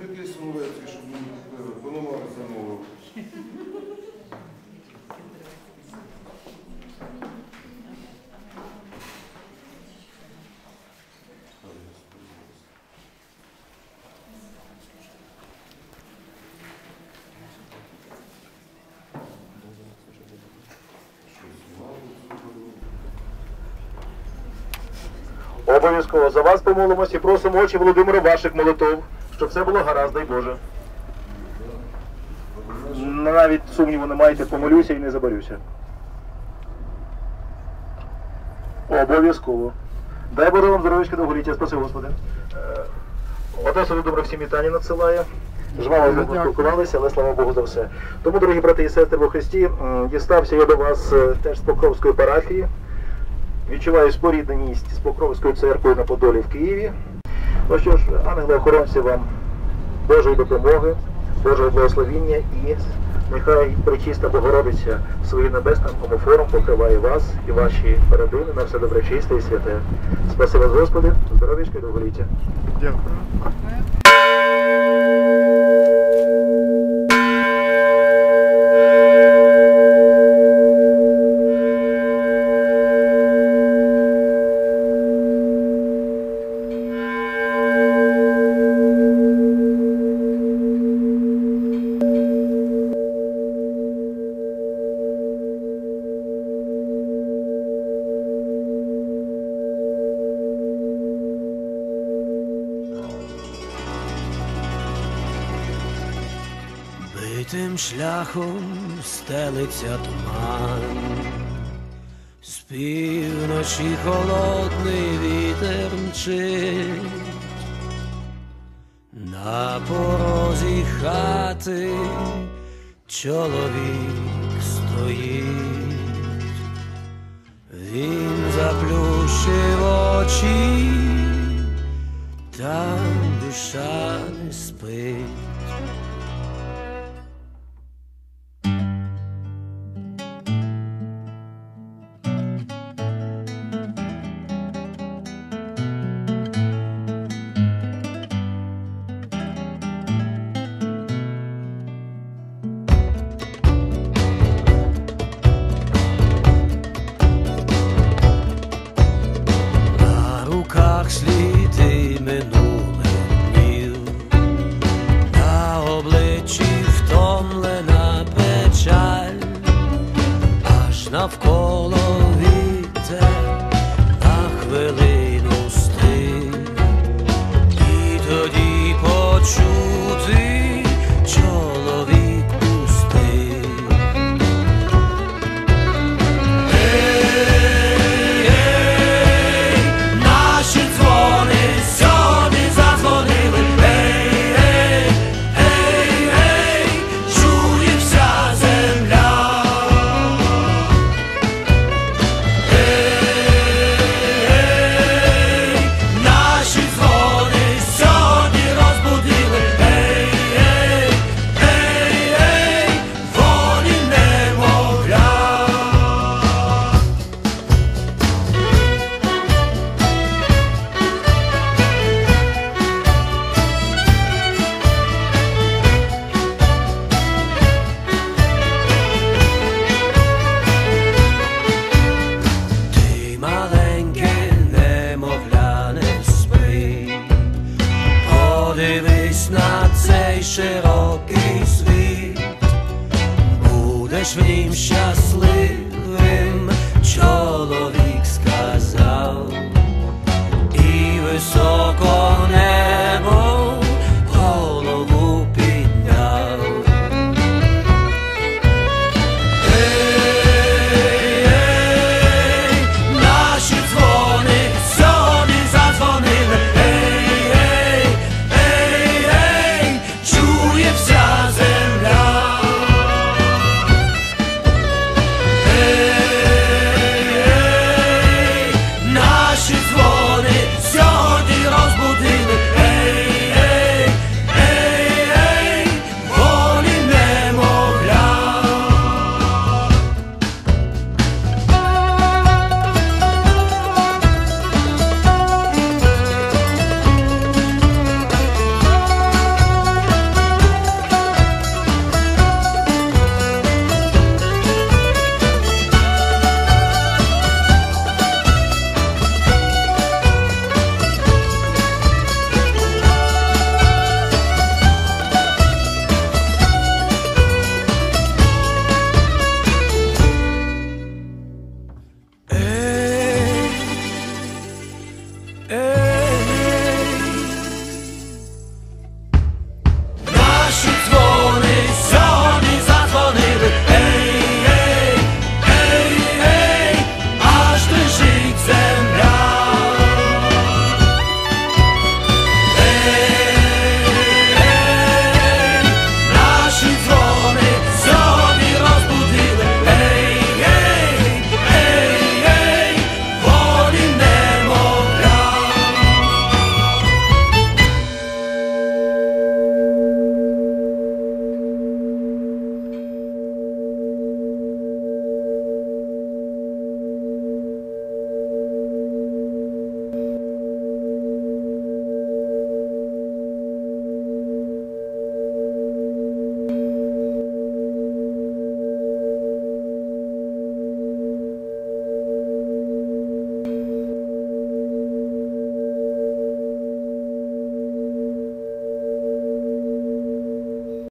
земляки Соловецькі, щоб ми купили, поламали замовив. Обов'язково за вас помолимось і просимо очі Володимира ваших молитов, щоб все було гаразд, дай Боже. Навіть сумніву не маєте, помолюся і не забарюся. Обов'язково. Дай Боже вам здоров'ячка довголіття, спаси Господи. Е, Отець Володимир всім вітання надсилає. Жваво ми поспілкувалися, але слава Богу за все. Тому, дорогі брати і сестри во Христі, дістався я до вас е, теж з Покровської парафії. Відчуваю спорідненість з Покровською церквою на Подолі в Києві. Ну що ж, ангели-охоронці вам Божої допомоги, Божого благословіння і нехай Пречиста Богородиця своїм небесним омофором покриває вас і ваші родини на все добре, чисте і святе. Спаси вас, Господи, здоров'ячка і довголіття. Дякую. Битим шляхом стелиться туман, з півночі холодний вітер мчить, на порозі хати чоловік стоїть, він заплющив очі, та душа не спить. of course. Цей широкий світ, будеш в нім щасливим чоловіком.